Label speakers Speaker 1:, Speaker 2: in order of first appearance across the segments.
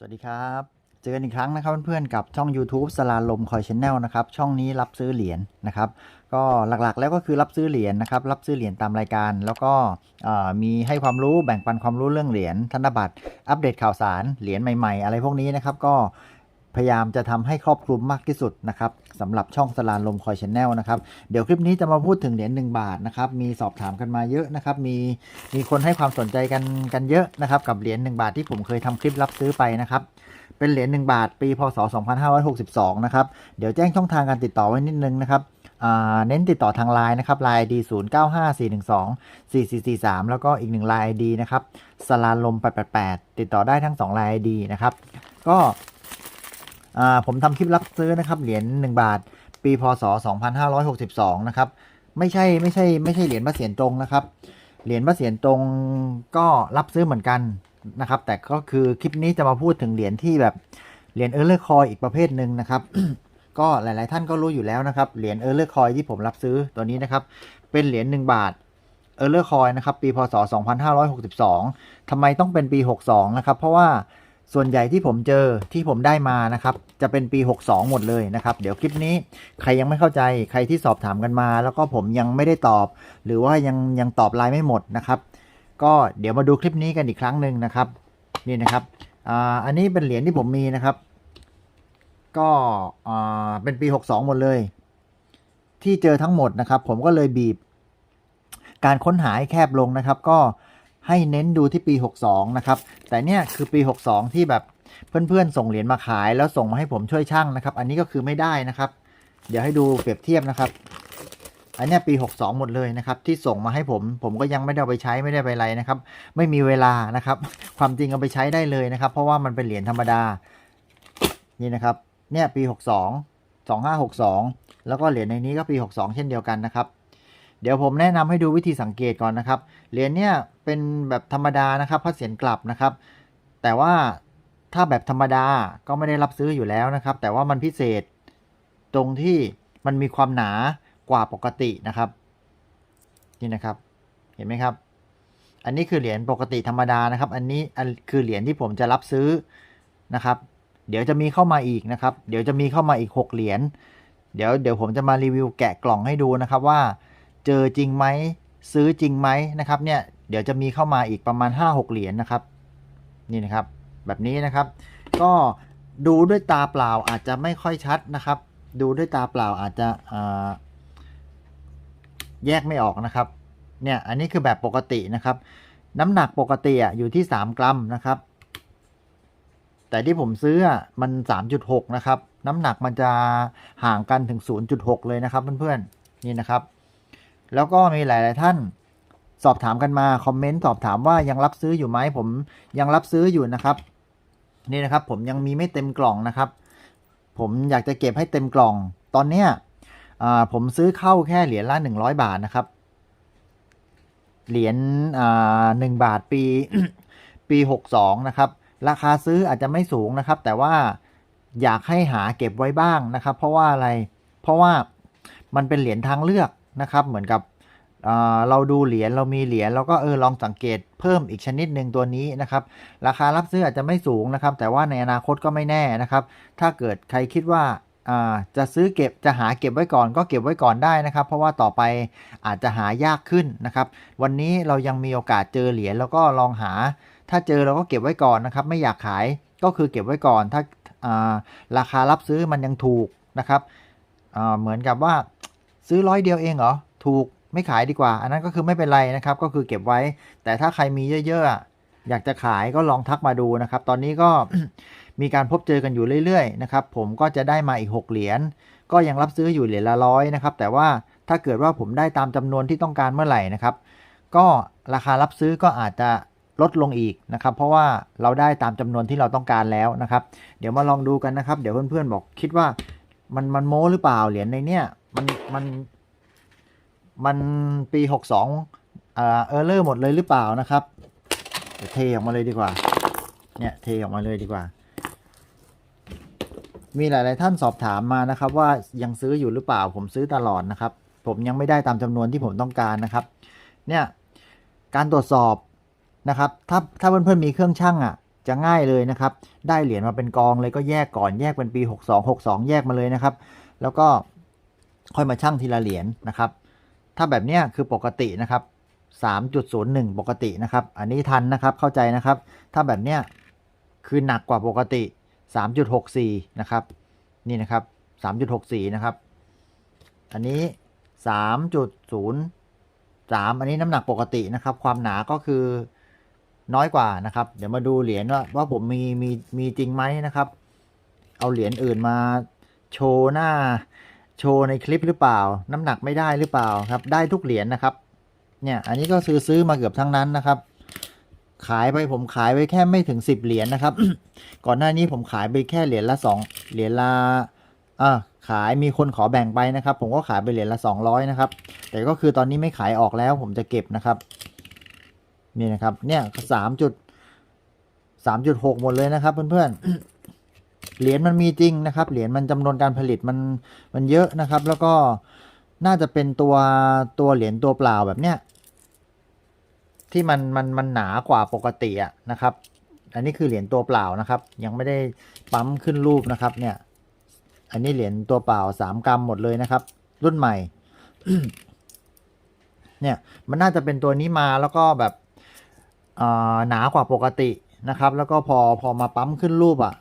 Speaker 1: สวัสดีครับ เจอกันอีกครั้งนะครับเพื่อนๆกับช่อง YouTube สลาลมคอยชแนลนะครับช่องนี้รับซื้อเหรียญนะครับ ก็หลักๆแล้วก็คือรับซื้อเหรียญนะครับรับซื้อเหรียญตามรายการ แล้วก็มีให้ความรู้แบ่งปันความรู้เรื่องเหรียญธนบัตรอัปเดตข่าวสารเหรียญใหม่ ๆ อะไรพวกนี้นะครับก็ พยายามจะทำให้ครอบคลุมมากที่สุดนะครับสำหรับช่องสลาลมคอยชแนลนะครับ เดี๋ยวคลิปนี้จะมาพูดถึงเหรียญ1บาทนะครับมีสอบถามกันมาเยอะนะครับ มีมีคนให้ความสนใจกันกันเยอะนะครับ กับเหรียญ1บาทที่ผมเคยทำคลิปรับซื้อไปนะครับเป็นเหรียญ1บาท ปีพศ 2562 นะครับ เดี๋ยวแจ้งช่องทางการติดต่อไว้นิดนึงนะครับเน้นติดต่อทางไลน์นะครับไลน์ ID 095412 4443 แล้วก็อีกหนึ่งไลน์ ID นะครับสลาลม 888 ติดต่อได้ทั้ง2ไลน์ ID นะครับ ก็ ผมทำคลิปรับซื้อนะครับเหรียญ1บาท ปีพศ 2562 นะครับ ไม่ใช่ไม่ใช่ไม่ใช่เหรียญพระเศียรตรงนะครับ เหรียญพระเศียรตรงก็รับซื้อเหมือนกันนะครับ แต่ก็คือคลิปนี้จะมาพูดถึงเหรียญที่แบบเหรียญเออร์เลอร์คอยอีกประเภทหนึ่งนะครับ ก็หลาย ๆ ท่านก็รู้อยู่แล้วนะครับเหรียญเออร์เลอร์คอยที่ผมรับซื้อตัวนี้นะครับ เป็นเหรียญ1บาทเออร์เลอร์คอยนะครับ ปีพศ 2562ทำไมต้องเป็นปี 62 นะครับ เพราะว่า ส่วนใหญ่ที่ผมเจอที่ผมได้มานะครับ จะเป็นปี 62 หมดเลยนะครับ เดี๋ยวคลิปนี้ใครยังไม่เข้าใจใครที่สอบถามกันมา แล้วก็ผมยังไม่ได้ตอบ หรือว่ายังยังตอบไลน์ไม่หมดนะครับ ก็เดี๋ยวมาดูคลิปนี้กันอีกครั้งหนึ่งนะครับ นี่นะครับอ่าอันนี้เป็นเหรียญที่ผมมีนะครับ ก็อ่าเป็นปี 62 หมดเลย ที่เจอทั้งหมดนะครับ ผมก็เลยบีบ การค้นหาให้แคบลงนะครับ ก็ ให้เน้นดูที่ปี 62 นะครับ แต่เนี่ยคือปี 62 ที่แบบเพื่อนๆ ส่งเหรียญมาขาย แล้วส่งมาให้ผมช่วยช่างนะครับ อันนี้ก็คือไม่ได้นะครับ เดี๋ยวให้ดูเปรียบเทียบนะครับ อันเนี้ยปี 62 หมดเลยนะครับ ที่ส่งมาให้ผม ผมก็ยังไม่ได้ไปใช้ไม่ได้ไปอะไรนะครับ ไม่มีเวลานะครับ ความจริงเอาไปใช้ได้เลยนะครับ เพราะว่ามันเป็นเหรียญธรรมดา นี่นะครับ เนี่ยปี 62 2562 แล้วก็เหรียญในนี้ก็ปี 62 เช่นเดียวกันนะครับ เดี๋ยวผมแนะนำให้ดูวิธีสังเกตก่อนนะครับ เหรียญเนี่ย เป็นแบบธรรมดานะครับพระเศียรกลับนะครับ แต่ว่าถ้าแบบธรรมดาก็ไม่ได้รับซื้ออยู่แล้วนะครับ แต่ว่ามันพิเศษตรงที่มันมีความหนากว่าปกตินะครับ นี่นะครับเห็นไหมครับ อันนี้คือเหรียญปกติธรรมดานะครับ อันนี้นคือเหรียญที่ผมจะรับซื้อนะครับ เดี๋ยวจะมีเข้ามาอีกนะครับ เดี๋ยวจะมีเข้ามาอีก 6 เหรียญเดี๋ยวเดี๋ยวผมจะมารีวิวแกะกล่องให้ดูนะครับว่า เจอจริงไหมซื้อจริงไหมนะครับ เนี่ย เดี๋ยวจะมีเข้ามาอีกประมาณ 5-6 เหรียญนะครับ นี่นะครับ แบบนี้นะครับ ก็ดูด้วยตาเปล่าอาจจะไม่ค่อยชัดนะครับ ดูด้วยตาเปล่าอาจจะแยกไม่ออกนะครับ เนี่ยอันนี้คือแบบปกตินะครับ น้ำหนักปกติอะอยู่ที่ 3 กรัมนะครับ แต่ที่ผมซื้อมัน 3.6 นะครับ น้ำหนักมันจะห่างกันถึง 0.6 เลยนะครับเพื่อนๆนี่นะครับ แล้วก็มีหลาย ๆ ท่าน สอบถามกันมาคอมเมนต์สอบถามว่ายังรับซื้ออยู่ไหมผมยังรับซื้ออยู่นะครับนี่นะครับผมยังมีไม่เต็มกล่องนะครับ ผมอยากจะเก็บให้เต็มกล่อง ตอนเนี้ยผมซื้อเข้าแค่เหรียญละ100บาทนะครับ เหรียญหนึ่งบาทปีปี62นะครับ ราคาซื้ออาจจะไม่สูงนะครับ แต่ว่าอยากให้หาเก็บไว้บ้างนะครับ เพราะว่าอะไรเพราะว่ามันเป็นเหรียญทางเลือกนะครับ เหมือนกับ เราดูเหรียญเรามีเหรียญเราก็เออลองสังเกตเพิ่มอีกชนิดหนึ่งตัวนี้นะครับ ราคารับซื้ออาจจะไม่สูงนะครับ แต่ว่าในอนาคตก็ไม่แน่นะครับ ถ้าเกิดใครคิดว่าจะซื้อเก็บจะหาเก็บไว้ก่อนก็เก็บไว้ก่อนได้นะครับ เพราะว่าต่อไปอาจจะหายากขึ้นนะครับ วันนี้เรายังมีโอกาสเจอเหรียญแล้วก็ลองหา ถ้าเจอเราก็เก็บไว้ก่อนนะครับ ไม่อยากขายก็คือเก็บไว้ก่อนถ้าาราคารับซื้อมันยังถูกนะครับเหมือนกับว่าซื้อร้อยเดียวเองเหรอถูก ไม่ขายดีกว่า อันนั้นก็คือไม่เป็นไรนะครับ ก็คือเก็บไว้ แต่ถ้าใครมีเยอะๆ อยากจะขายก็ลองทักมาดูนะครับ ตอนนี้ก็มีการพบเจอกันอยู่เรื่อยๆนะครับ ผมก็จะได้มาอีก 6 เหรียญ ก็ยังรับซื้ออยู่เหรียญละร้อยนะครับ แต่ว่าถ้าเกิดว่าผมได้ตามจำนวนที่ต้องการเมื่อไหร่นะครับ ก็ราคารับซื้อก็อาจจะลดลงอีกนะครับ เพราะว่าเราได้ตามจำนวนที่เราต้องการแล้วนะครับ เดี๋ยวมาลองดูกันนะครับ เดี๋ยวเพื่อนๆบอกคิดว่ามันมันโม้หรือเปล่าเหรียญในเนี้ยมันมัน มันปี62เอ่อเออร์เลอร์หมดเลยหรือเปล่านะครับเทออกมาเลยดีกว่า เนี่ยเทออกมาเลยดีกว่า มีหลาย ๆ ท่านสอบถามมานะครับ ว่ายังซื้ออยู่หรือเปล่า ผมซื้อตลอดนะครับ ผมยังไม่ได้ตามจำนวนที่ผมต้องการนะครับ เนี่ยการตรวจสอบนะครับ ถ้าถ้าเพื่อน ๆ มีเครื่องช่างอะ จะง่ายเลยนะครับ ได้เหรียญมาเป็นกองเลยก็แยกก่อนแยกเป็นปี 62 62 แยกมาเลยนะครับ แล้วก็ค่อยมาชั่งทีละเหรียญนะครับ ถ้าแบบนี้คือปกตินะครับ 3.01 ปกตินะครับ อันนี้ทันนะครับเข้าใจนะครับ ถ้าแบบนี้คือหนักกว่าปกติ 3.64 นะครับ นี่นะครับ 3.64 นะครับ อันนี้ 3.03 อันนี้น้ำหนักปกตินะครับ ความหนาก็คือน้อยกว่านะครับ เดี๋ยวมาดูเหรียญว่าว่าผมมีมีมีจริงไหมนะครับ เอาเหรียญอื่นมาโชว์หน้า โชว์ในคลิปหรือเปล่า น้ำหนักไม่ได้หรือเปล่าครับ ได้ทุกเหรียญนะครับ เนี่ยอันนี้ก็ซื้อซื้อมาเกือบทั้งนั้นนะครับ ขายไปผมขายไปแค่ไม่ถึงสิบเหรียญนะครับ ก่อนหน้านี้ผมขายไปแค่เหรียญละสองเหรียญละอ่าขายมีคนขอแบ่งไปนะครับ ผมก็ขายไปเหรียญละสองร้อยนะครับ แต่ก็คือตอนนี้ไม่ขายออกแล้ว ผมจะเก็บนะครับนี่นะครับเนี่ยสามจุดสามจุดหกหมดเลยนะครับเพื่อนๆ เหรียญมันมีจริงนะครับ เหรียญมันจำนวนการผลิตมันมันเยอะนะครับ แล้วก็น่าจะเป็นตัวตัวเหรียญตัวเปล่าแบบเนี้ยที่มันมันมันหนากว่าปกติอะนะครับ อันนี้คือเหรียญตัวเปล่านะครับ ยังไม่ได้ปั๊มขึ้นรูปนะครับ เนี่ย อันนี้เหรียญตัวเปล่าสามกรัมหมดเลยนะครับ รุ่นใหม่ เนี่ย มันน่าจะเป็นตัวนี้มาแล้วก็แบบอ่อหนากว่าปกตินะครับ แล้วก็พอพอมาปั๊มขึ้นรูปอะ่ะ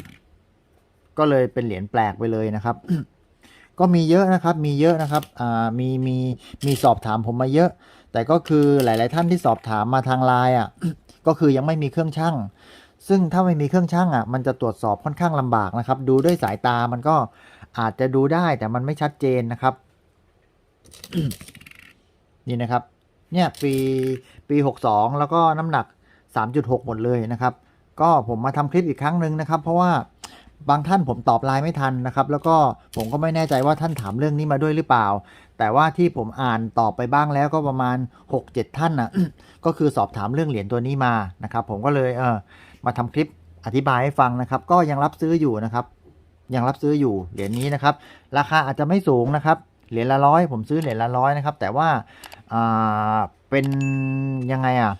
Speaker 1: ก็เลยเป็นเหรียญแปลกไปเลยนะครับ ก็มีเยอะนะครับ มีเยอะนะครับอ่ามีมีมีสอบถามผมมาเยอะ แต่ก็คือหลาย ๆ ท่านที่สอบถามมาทางไลน์อะ ก็คือยังไม่มีเครื่องชั่งซึ่งถ้าไม่มีเครื่องชั่งอะมันจะตรวจสอบค่อนข้างลำบากนะครับ ดูด้วยสายตามันก็อาจจะดูได้แต่มันไม่ชัดเจนนะครับ นี่นะครับ เนี่ยปีปี62แล้วก็น้ำหนัก3.6หมดเลยนะครับ ก็ผมมาทำคลิปอีกครั้งหนึ่งนะครับ เพราะว่า บางท่านผมตอบไลน์ไม่ทันนะครับ แล้วก็ผมก็ไม่แน่ใจว่าท่านถามเรื่องนี้มาด้วยหรือเปล่า แต่ว่าที่ผมอ่านตอบไปบ้างแล้วก็ประมาณ 6-7 ท่านนะก็คือสอบถามเรื่องเหรียญตัวนี้มานะครับ ผมก็เลยเออมาทำคลิปอธิบายให้ฟังนะครับ ก็ยังรับซื้ออยู่นะครับ ยังรับซื้ออยู่เหรียญนี้นะครับ ราคาอาจจะไม่สูงนะครับเหรียญละร้อยผมซื้อเหรียญละร้อยนะครับ แต่ว่าอ่าเป็นยังไงอะ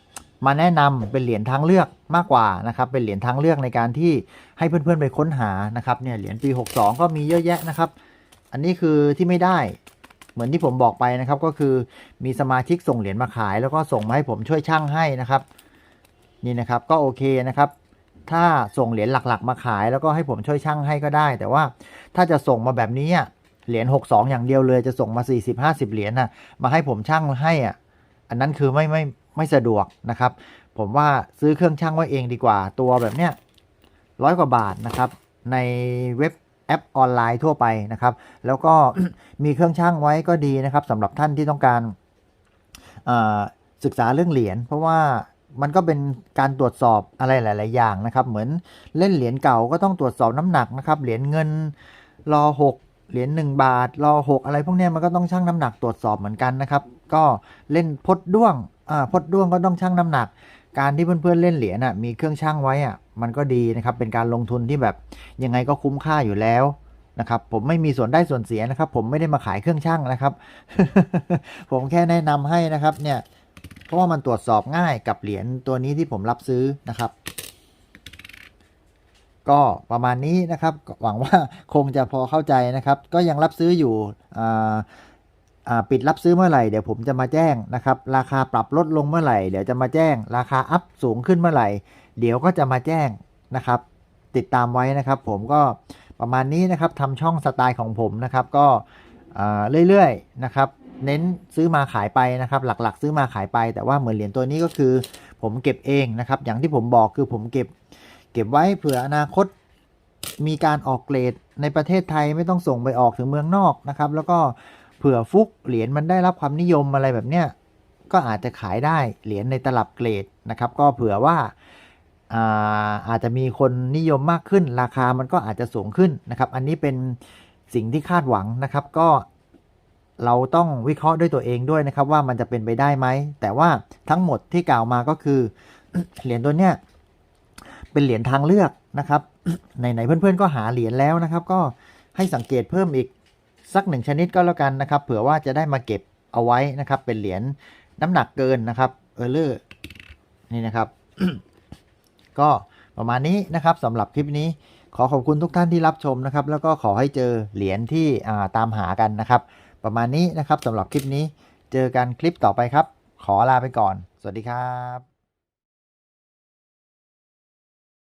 Speaker 1: มาแนะนำเป็นเหรียญทางเลือกมากกว่านะครับเป็นเหรียญทางเลือกในการที่ให้เพื่อนๆไปค้นหานะครับเนี่ยเหรียญปี 62 ก็มีเยอะแยะนะครับ อันนี้คือที่ไม่ได้เหมือนที่ผมบอกไปนะครับก็คือมีสมาชิกส่งเหรียญมาขาย แล้วก็ส่งมาให้ผมช่วยช่างให้นะครับ นี่นะครับก็โอเคนะครับถ้าส่งเหรียญหลักๆ มาขาย แล้วก็ให้ผมช่วยช่างให้ก็ได้ แต่ว่าถ้าจะส่งมาแบบนี้เหรียญ62 อย่างเดียวเลยจะส่งมา 40-50 เหรียญนะมาให้ผมช่างให้อะอันนั้นคือไม่ไม่ ไม่สะดวกนะครับ ผมว่าซื้อเครื่องช่างไว้เองดีกว่า ตัวแบบเนี้ยร้อยกว่าบาทนะครับ ในเว็บแอปออนไลน์ทั่วไปนะครับ แล้วก็มีเครื่องช่างไว้ก็ดีนะครับสำหรับท่านที่ต้องการศึกษาเรื่องเหรียญเพราะว่ามันก็เป็นการตรวจสอบอะไรหลาย ๆ อย่างนะครับ เหมือนเล่นเหรียญเก่าก็ต้องตรวจสอบน้ำหนักนะครับ เหรียญเงินรอหกเหรียญหนึ่งบาทรอหกอะไรพวกนี้มันก็ต้องชั่งน้ำหนักตรวจสอบเหมือนกันนะครับ ก็เล่นพดด้วง พดด้วงก็ต้องชั่งน้ำหนัก การที่เพื่อนๆเล่นเหรียญอะมีเครื่องชั่งไว้อะมันก็ดีนะครับเป็นการลงทุนที่แบบยังไงก็คุ้มค่าอยู่แล้วนะครับผมไม่มีส่วนได้ส่วนเสียนะครับ ผมไม่ได้มาขายเครื่องชั่งนะครับ ผมแค่แนะนำให้นะครับเนี่ยเพราะว่ามันตรวจสอบง่ายกับเหรียญตัวนี้ที่ผมรับซื้อนะครับ ก็ประมาณนี้นะครับ หวังว่าคงจะพอเข้าใจนะครับ ก็ยังรับซื้ออยู่อ่า ปิดรับซื้อเมื่อไหร่เดี๋ยวผมจะมาแจ้งนะครับ ราคาปรับลดลงเมื่อไหร่เดี๋ยวจะมาแจ้ง ราคาอัพสูงขึ้นเมื่อไหร่ เดี๋ยวก็จะมาแจ้งนะครับ ติดตามไว้นะครับ ผมก็ประมาณนี้นะครับทำช่องสไตล์ของผมนะครับ ก็เรื่อยๆนะครับ เน้นซื้อมาขายไปนะครับ หลักๆ ซื้อมาขายไป แต่ว่าเหมือนเหรียญตัวนี้ก็คือ ผมเก็บเองนะครับ อย่างที่ผมบอกคือผมเก็บ เก็บไว้เผื่ออนาคตมีการออกเกรดในประเทศไทยไม่ต้องส่งไปออกถึงเมืองนอกนะครับ แล้วก็ เผื่อฟุกเหรียญมันได้รับความนิยมอะไรแบบเนี้ยก็อาจจะขายได้เหรียญในตลับเกรดนะครับ ก็เผื่อว่าอาอาจจะมีคนนิยมมากขึ้น ราคามันก็อาจจะสูงขึ้นนะครับ อันนี้เป็นสิ่งที่คาดหวังนะครับ ก็เราต้องวิเคราะห์ด้วยตัวเองด้วยนะครับ ว่ามันจะเป็นไปได้ไหม แต่ว่าทั้งหมดที่กล่าวมาก็คือ เหรียญตัวเนี้ยเป็นเหรียญทางเลือกนะครับไหนๆเพื่อนๆก็หาเหรียญแล้วนะครับ ก็ให้สังเกตเพิ่มอีก สักหนึ่งชนิดก็แล้วกันนะครับ เผื่อว่าจะได้มาเก็บเอาไว้นะครับ เป็นเหรียญน้ำหนักเกินนะครับเออเลอร์นี่นะครับ ก็ประมาณนี้นะครับสำหรับคลิปนี้ ขอขอบคุณทุกท่านที่รับชมนะครับ แล้วก็ขอให้เจอเหรียญที่ตามหากันนะครับ ประมาณนี้นะครับสำหรับคลิปนี้ เจอกันคลิปต่อไปครับ ขอลาไปก่อน สวัสดีครับ